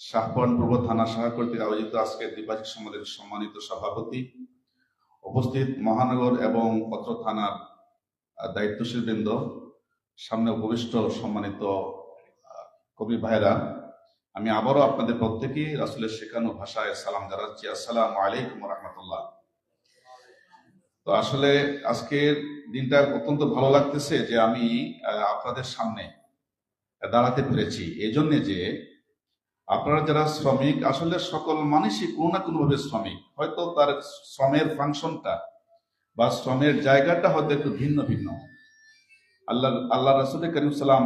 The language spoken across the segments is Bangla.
শাহপন পূর্ব থানা শাখা কর্তৃক আয়োজিত আজকের দ্বিবার্ষিক সমাজের সম্মানিত সভাপতি উপস্থিত মহানগর এবং পত্র থানার দায়িত্বশীল বৃন্দ সামনে উপবিষ্ট সম্মানিত কবি ভাইরা। আমি আবারও আপনাদের প্রত্যেকেই রাসুলের শেখানো ভাষায় সালাম জানাচ্ছি। আসসালামু আলাইকুম রহমতুল্লাহ। তো আসলে আজকের দিনটা অত্যন্ত ভালো লাগতেছে যে আমি আপনাদের সামনে দাঁড়াতে পেরেছি। এই জন্যে যে আপনারা যারা শ্রমিক, আসলে সকল মানুষই কোনো না কোনো ভাবে শ্রমিক। হয়তো তার শ্রমের ফাংশনটা বা শ্রমের জায়গাটা হয়তো একটু ভিন্ন ভিন্ন। আল্লাহ আল্লাহ রসুল করিম সালাম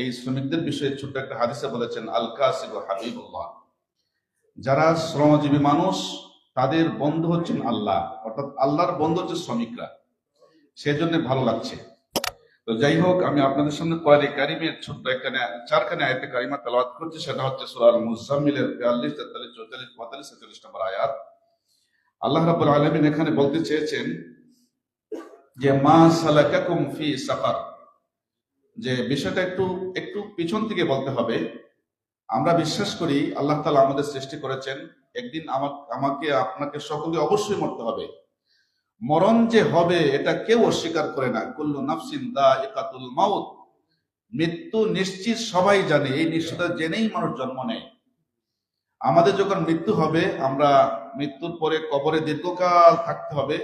এই শ্রমিকদের বিষয়ে ছোট্ট একটা হাদিসে বলেছেন, আল কাসিব হাবিবুল্লাহ। যারা শ্রমজীবী মানুষ, তাদের বন্ধু হচ্ছেন আল্লাহ। অর্থাৎ আল্লাহর বন্ধু হচ্ছে শ্রমিকরা। সেজন্য ভালো লাগছে। তো যাই হোক, আমি আপনাদের সামনে কোরআনে কারিমের ছোট্ট এখানে চারখানে আয়াতে কারিমা তেলাওয়াত করছি, সেটা হচ্ছে সূরা মুজাম্মিলের 42 43 44 45 46 নম্বর আয়াত। আল্লাহ রাব্বুল আলামিন এখানে বলতে চেয়েছেন যে, মা সালাকাকুম ফি সাকার। যে বিষয়টা একটু একটু পিছন থেকে বলতে হবে। আমরা বিশ্বাস করি আল্লাহ তালা আমাদের সৃষ্টি করেছেন। একদিন আমা- আমাকে, আপনাকে সকলকে অবশ্যই মরতে হবে। মরণ যে হবে, এটা কেউ অস্বীকার করে না। কুল্লু নাফসিন দা একাতুল মাউত। মৃত্যু নিশ্চিত সবাই জানে, এই নিশ্চয়তা জেনেই মানুষ জন্ম নেয়। আমাদের যখন মৃত্যু হবে, আমরা মৃত্যুর পরে কবরে দীর্ঘকাল থাকতে হবে।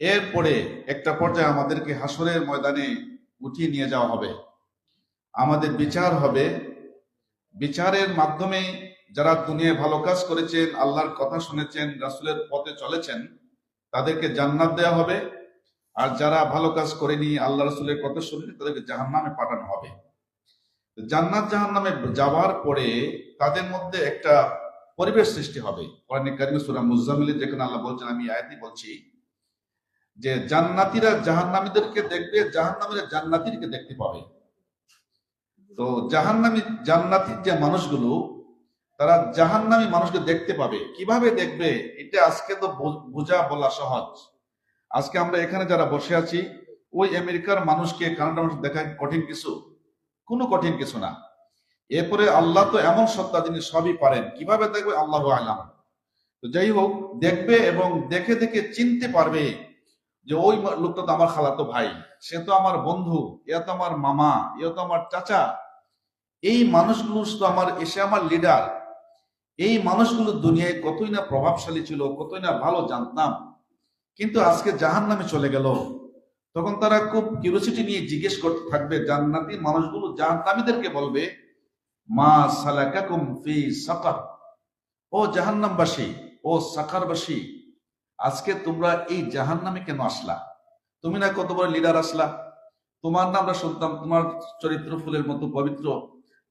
এরপরে একটা পর্যায়ে আমাদেরকে হাসরের ময়দানে উঠিয়ে নিয়ে যাওয়া হবে। আমাদের বিচার হবে। বিচারের মাধ্যমে যারা দুনিয়ায় ভালো কাজ করেছেন, আল্লাহর কথা শুনেছেন, রাসুলের পথে চলেছেন তাদেরকে জান্নাত দেওয়া হবে। আর যারা ভালো কাজ করেনি, আল্লাহ রসুলের কথা শুনেনি, তাদেরকে জাহান্নামে পাঠানো হবে। জান্নাত জাহান্নামে যাওয়ার পরে তাদের মধ্যে একটা পরিবেশ সৃষ্টি হবে। যেখানে আল্লাহ বলছেন, আমি আয়াতই বলছি যে জান্নাতীরা জাহান্নামীদেরকে দেখবে, জাহান্নামীরা জান্নাতীরকে দেখতে পাবে। তো জাহান্নামী জান্নাতীর যে মানুষগুলো তারা জাহান্নামী মানুষকে দেখতে পাবে। কীভাবে দেখবে? এটা আজকে তো বোঝা বলা সহজ। আজকে আমরা এখানে যারা বসে আছি, ওই আমেরিকার মানুষকে কানাডা মানুষ দেখা কঠিন কিছু। কোনো কঠিন কিছু না। এরপরে আল্লাহ তো এমন সত্তা যিনি সবই পারেন। কীভাবে দেখবে? আল্লাহ আলাম। তো যাই হোক, দেখবে এবং দেখে দেখে চিনতে পারবে যে ওই লোকটা তো আমার খালাতো ভাই। সে তো আমার বন্ধু, এ তো আমার মামা, এ তো আমার চাচা। এই মানুষগুলো তো আমার, এসে আমার লিডার এই মানুষগুলো দুনিয়ায় কতই না প্রভাবশালী ছিল, কতই না ভালো জানতাম। কিন্তু আজকে জাহান নামে চলে গেল। তখন তারা খুব কিউরিয়াসিটি নিয়ে জিজ্ঞেস করতে থাকবে, জান্নাতি মানুষগুলো জাহান্নামীদেরকে বলবে, মা সালাকাকুম ফি সাকার। ও জাহান্নামবাসী, ও সাকারবাসী, আজকে তোমরা এই জাহান্নামে কেন আসলা? তুমি না কত বড় লিডার আসলা? তোমার না আমরা শুনতাম, তোমার চরিত্র ফুলের মতো পবিত্র।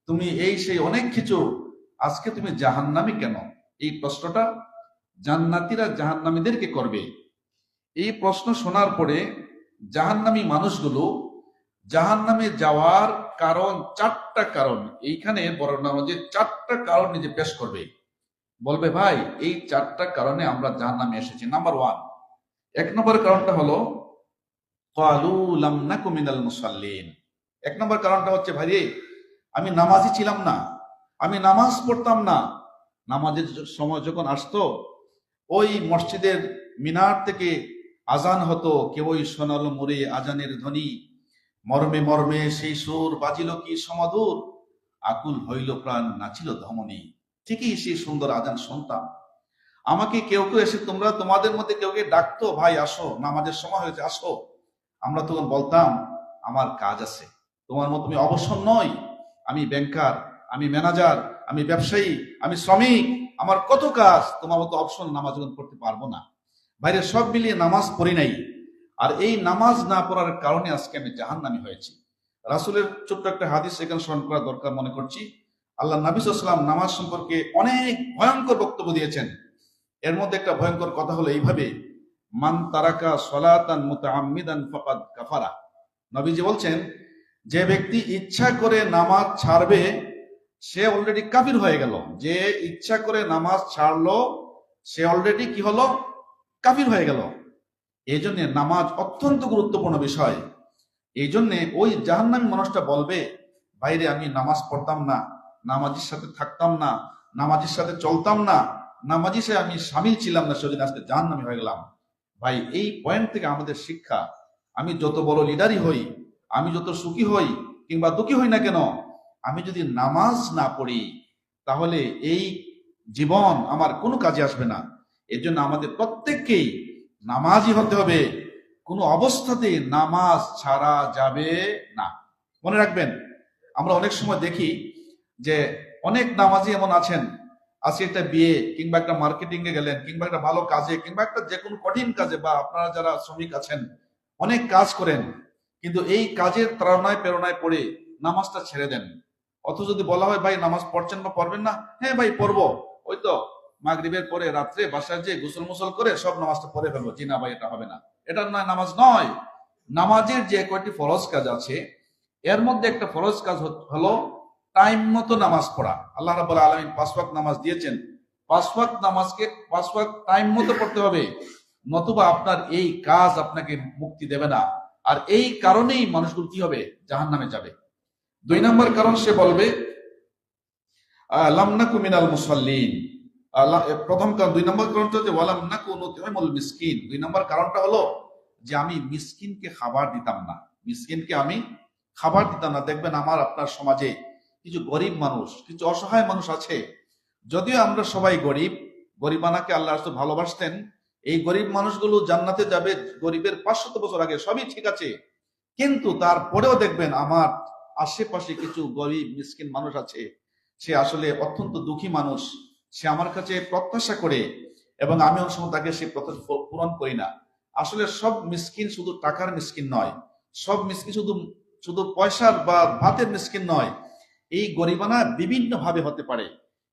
তুমি এই সেই অনেক কিছু আজকে তুমি জাহান্নামী কেন? এই প্রশ্নটা জান্নাতীরা জাহান্নামীদেরকে করবে। এই প্রশ্ন শোনার পরে জাহান্নামী মানুষগুলো জাহান্নামে যাওয়ার কারণ চারটা কারণ। এইখানে বর্ণনা যে চারটা কারণ নিজে পেশ করবে। বলবে, ভাই, এই চারটা কারণে আমরা জাহান্নামে এসেছি। নাম্বার ওয়ান এক নম্বর কারণটা হলো কালু লাম নাকু মিনাল মুসাল্লিন। এক নম্বর কারণটা হচ্ছে ভাই আমি নামাজি ছিলাম না। আমি নামাজ পড়তাম না। নামাজের সময় যখন আসতো, ওই মসজিদের মিনার থেকে আজান হতো, কেউই শোনালো মুড়ে আজানের ধ্বনি। মর্মে মর্মে সেই সুর বাজিল কি সমাদুর? আকুল হইল প্রাণ, নাচিল ধমনী। ঠিকই সেই সুন্দর আজান শুনতাম। আমাকে কেউ কেউ এসে, তোমরা তোমাদের মধ্যে কেউ কেউ ডাকতো, ভাই আসো, নামাজের সময় হয়েছে, আসো। আমরা তখন বলতাম, আমার কাজ আছে। তোমার মতো আমি অবসর নই, আমি ব্যাংকার। আমি ম্যানেজার, আমি ব্যবসায়ী, আমি শ্রমিক, আমার কত কাজ তোমার মতো অপশন নামাজ পড়তে পারব না। বাইরে সব মিলিয়ে নামাজ পড়ি নাই। আর এই নামাজ না পড়ার কারণে আজকে আমি জাহান্নামী হয়েছি। রাসূলের ছোট্ট একটা হাদিস এখানে স্মরণ করা দরকার মনে করছি। আল্লাহ নবী সাল্লাম নামাজ সম্পর্কে অনেক ভয়ঙ্কর বক্তব্য দিয়েছেন। এর মধ্যে একটা ভয়ঙ্কর কথা হলো এইভাবে, মান তারাকা সলাতান মুতাআম্মিদান ফাকাদ কাফারা। নবীজি বলছেন, যে ব্যক্তি ইচ্ছা করে নামাজ ছাড়বে সে অলরেডি কাফির হয়ে গেল। যে ইচ্ছা করে নামাজ ছাড়লো, সে অলরেডি কি হলো? কাফির হয়ে গেল। এই জন্য নামাজ অত্যন্ত গুরুত্বপূর্ণ বিষয়। এই জন্য ওই জাহান্নামী মানুষটা বলবে বাইরে আমি নামাজ পড়তাম না, নামাজির সাথে থাকতাম না, নামাজির সাথে চলতাম না, নামাজি সে আমি সামিল ছিলাম না সেদিন আজকে জাহান নামি হয়ে গেলাম। ভাই, এই পয়েন্ট থেকে আমাদের শিক্ষা, আমি যত বড় লিডারই হই, আমি যত সুখী হই কিংবা দুঃখী হই না কেন আমি যদি নামাজ না পড়ি, তাহলে এই জীবন আমার কোনো কাজে আসবে না। এর জন্য আমাদের প্রত্যেককেই নামাজই হতে হবে। কোনো অবস্থাতে নামাজ ছাড়া যাবে না। মনে রাখবেন, আমরা অনেক সময় দেখি যে অনেক নামাজি এমন আছেন, আজকে একটা বিয়ে কিংবা একটা মার্কেটিং এ গেলেন, কিংবা একটা ভালো কাজে, কিংবা একটা যে কোনো কঠিন কাজে, বা আপনারা যারা শ্রমিক আছেন, অনেক কাজ করেন, কিন্তু এই কাজের প্রেরণায় পড়ে নামাজটা ছেড়ে দেন। অথচ যদি বলা হয়, ভাই, নামাজ পড়ছেন বা পড়বেন না? হ্যাঁ ভাই, পড়ব। ওই তো মাগরিবের পরে রাত্রে বাসায় যে গোসল মুসল করে সব নামাজটা পড়ে ফেলব। জি না, ভাই, এটা হবে না। এটা নয় নামাজ নয়। নামাজের যে কয়টি ফরজ কাজ আছে, এর মধ্যে একটা ফরজ কাজ হলো টাইম মতো নামাজ পড়া। আল্লাহ রাবুল আলমিন পাঁচ ওয়াক্ত নামাজ দিয়েছেন। পাঁচ ওয়াক্ত নামাজকে পাঁচ ওয়াক্ত টাইম মতো পড়তে হবে। নতুবা আপনার এই কাজ আপনাকে মুক্তি দেবে না। আর এই কারণেই মানুষগুলো কি হবে? জাহান নামে যাবে। দুই নম্বর কারণ সে বলবে লামনাকু মিনাল মুসাল্লিন। প্রথম কারণ, দুই নম্বর কারণটা হচ্ছে, ওয়ালাম নাকু নুতিমুল মিসকিন। দুই নম্বর কারণটা হলো যে আমি মিসকিনকে খাবার দিতাম না। মিসকিনকে আমি খাবার দিতাম না। দেখবেন আমার, আপনার সমাজে কিছু গরিব মানুষ, কিছু অসহায় মানুষ আছে। যদিও আমরা সবাই গরিব, গরিবানাকে আল্লাহ রাসূল ভালোবাসতেন। এই গরিব মানুষগুলো জান্নাতে যাবে গরিবের পাঁচশত বছর আগে, সবই ঠিক আছে। কিন্তু তারপরেও দেখবেন আমার আশেপাশে কিছু গরিব, মিসকিন মানুষ আছে, সে আসলে অত্যন্ত দুঃখী মানুষ। সে আমার কাছে প্রত্যাশা করে এবং আমি অনেক সময় তাকে সে প্রত্যাশা পূরণ করি না। আসলে সব মিসকিন শুধু টাকার মিসকিন নয়, সব মিসকিন শুধু শুধু পয়সার বা ভাতের মিসকিন নয়, এই গরিবানা বিভিন্ন ভাবে হতে পারে।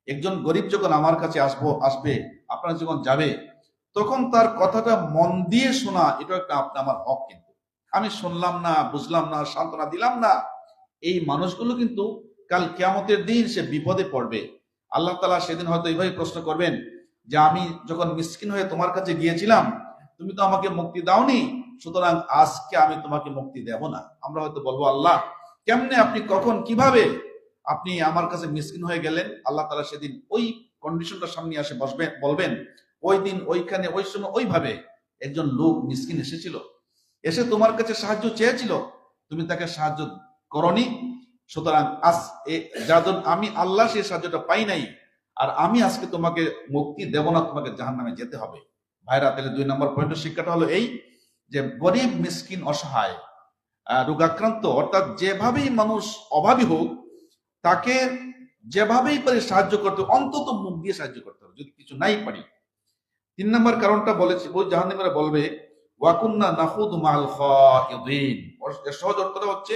একজন গরিব যখন আমার কাছে আসব, আসবে, আপনার যখন যাবে, তখন তার কথাটা মন দিয়ে শোনা এটা একটা আপনা আমার হক কিন্তু। আমি শুনলাম না, বুঝলাম না, সান্ত্বনা দিলাম না এই মানুষগুলো কিন্তু কাল কেয়ামতের দিন সে বিপদে পড়বে। আল্লাহ তালা সেদিন হয়তো এইভাবে প্রশ্ন করবেন যে, আমি যখন মিসকিন হয়ে তোমার কাছে গিয়েছিলাম, তুমি তো আমাকে মুক্তি দাওনি, সুতরাং আজকে আমি তোমাকে মুক্তি দেব না। আমরা হয়তো বলব, আল্লাহ, কেমনে আপনি, কখন, কীভাবে আপনি আমার কাছে মিসকিন হয়ে গেলেন? আল্লাহ তালা সেদিন ওই কন্ডিশনটা সামনে আসে বসবে, বলবেন, ওই দিন, ওইখানে, ওই সময়, ওইভাবে একজন লোক মিসকিন এসেছিল। এসে তোমার কাছে সাহায্য চেয়েছিল। তুমি তাকে সাহায্য করনি। সুতরাং আজ যাদের আমি আল্লাহ সেই সাহায্যটা পাই নাই, আর আমি আজকে তোমাকে মুক্তি দেব না, তোমাকে জাহান নামে যেতে হবে। ভাইরা, তাহলে দুই নম্বর পয়েন্টের শিক্ষাটা হলো এই যে গরিব, মিসকিন, অসহায় রোগাক্রান্ত, অর্থাৎ যেভাবেই মানুষ অভাবী হোক, তাকে যেভাবেই পারে সাহায্য করতে অন্তত মুখ দিয়ে সাহায্য করতে হবে, যদি কিছু নাই পারি। তিন নম্বর কারণটা বলেছি ওই জাহান্নামীরা বলবে ওয়াকুন্না নাহুদ মাল এর সহজ অর্থটা হচ্ছে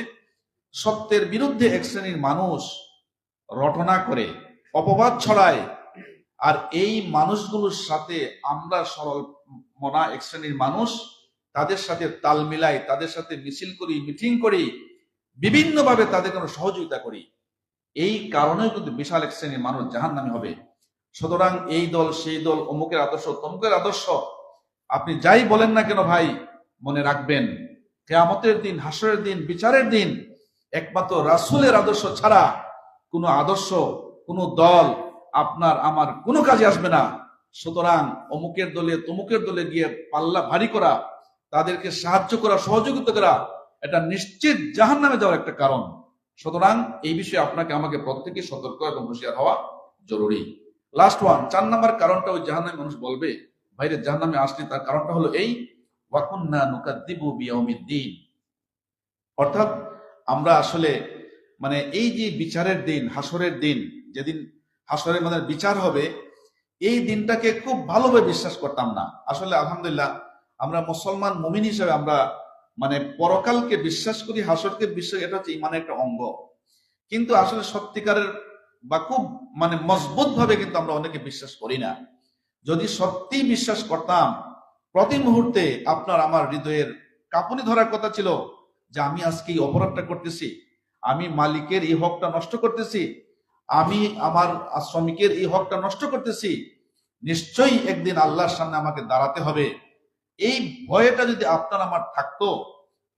সত্যের বিরুদ্ধে এক শ্রেণির মানুষ রটনা করে, অপবাদ ছড়ায়, আর এই মানুষগুলোর সাথে আমরা সরল মনা এক শ্রেণির মানুষ, তাদের সাথে তাল মিলাই, তাদের সাথে মিছিল করি, মিটিং করি, বিভিন্নভাবে তাদের কোনো সহযোগিতা করি। এই কারণেও কিন্তু বিশাল এক শ্রেণির মানুষ জাহান নামে হবে। সুতরাং এই দল, সেই দল, অমুকের আদর্শ, তমুকের আদর্শ, আপনি যাই বলেন না কেন ভাই, মনে রাখবেন, কেয়ামতের দিন, হাসরের দিন, বিচারের দিন একমাত্র রাসূলের আদর্শ ছাড়া কোনো আদর্শ, কোনো দল আপনার, আমার কোনো কাজে আসবে না। সুতরাং অমুকের দলে, তমুকের দলে গিয়ে পাল্লা ভারী করা, তাদেরকে সাহায্য করা, সহযোগিতা করা, এটা নিশ্চিত জাহান নামে যাওয়ার একটা কারণ। সুতরাং এই বিষয়ে আপনাকে আমাকে প্রত্যেকে সতর্ক এবং হুঁশিয়ার হওয়া জরুরি। লাস্ট ওয়ান চার নাম্বার কারণটা ওই জাহান্নামে মানুষ বলবে ভাইরে জাহান্নামে আসলে তার কারণটা হলো এই ওয়াকুন্না নুকাদ্দিবু বিয়াউমিদ্দিন। অর্থাৎ আমরা আসলে মানে এই যে বিচারের দিন, হাসরের দিন, যেদিন হাসরের মধ্যে বিচার হবে, এই দিনটাকে খুব ভালোভাবে বিশ্বাস করতাম না। আসলে আলহামদুলিল্লাহ, আমরা মুসলমান মুমিন হিসেবে আমরা মানে পরকালকে বিশ্বাস করি, হাসরকে বিশ্বাস এটা হচ্ছে ইমানের একটা অঙ্গ। কিন্তু আসলে সত্যিকারের বা খুব মানে মজবুত ভাবে কিন্তু আমরা অনেকে বিশ্বাস করি না। যদি সত্যি বিশ্বাস করতাম, প্রতি মুহূর্তে আপনার, আমার হৃদয়ের কাঁপুনি ধরার কথা ছিল যে আমি আজকে এই অপরাধটা করতেছি, আমি মালিকের এই হকটা নষ্ট করতেছি, আমি আমার শ্রমিকের এই হকটা নষ্ট করতেছি, নিশ্চয়ই একদিন আল্লাহর সামনে আমাকে দাঁড়াতে হবে। এই ভয়টা যদি আপনার আমার থাকতো,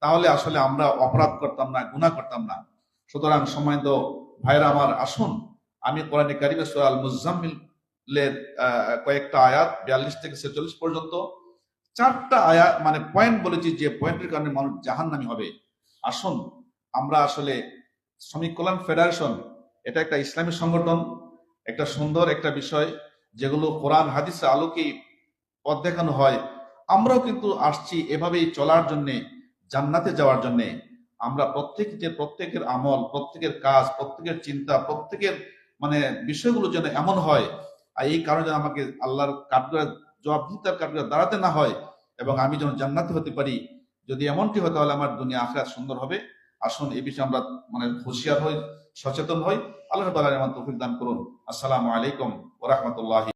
তাহলে আসলে আমরা অপরাধ করতাম না গুণা করতাম না। সুতরাং সময় তো ভাইরা আমার, আসুন। আমি কোরআনে কারিমে সূরা আল মুজাম্মিলের কয়েকটা আয়াত, বিয়াল্লিশ থেকে ছেচল্লিশ পর্যন্ত, চারটা আয়াত মানে পয়েন্ট বলেছি যে পয়েন্টের কারণে মানুষ জাহান্নামি হবে। আসুন, আমরা আসলে শ্রমিক কল্যাণ ফেডারেশন, এটা একটা ইসলামী সংগঠন, একটা সুন্দর একটা বিষয়, যেগুলো কোরআন, হাদিসের আলোকে পথ দেখানো হয়। আমরাও কিন্তু আসছি এভাবেই চলার জন্যে, জান্নাতে যাওয়ার জন্যে। আমরা প্রত্যেক যে প্রত্যেকের আমল, প্রত্যেকের কাজ, প্রত্যেকের চিন্তা, প্রত্যেকের মানে বিষয়গুলো যেন এমন হয়, আর এই কারণে যেন আমাকে আল্লাহর কাঠগড়া জবাবদিহিতার কাঠগড়া দাঁড়াতে না হয়, এবং আমি যেন জান্নাতে হতে পারি। যদি এমনটি হয়, তাহলে আমার দুনিয়া আখরাত সুন্দর হবে। আসুন এ বিষয়ে আমরা মানে হুঁশিয়ার হই, সচেতন হই। আল্লাহ তালা আমার তৌফিক দান করুন। আসসালামু আলাইকুম ওয়া রাহমাতুল্লাহি।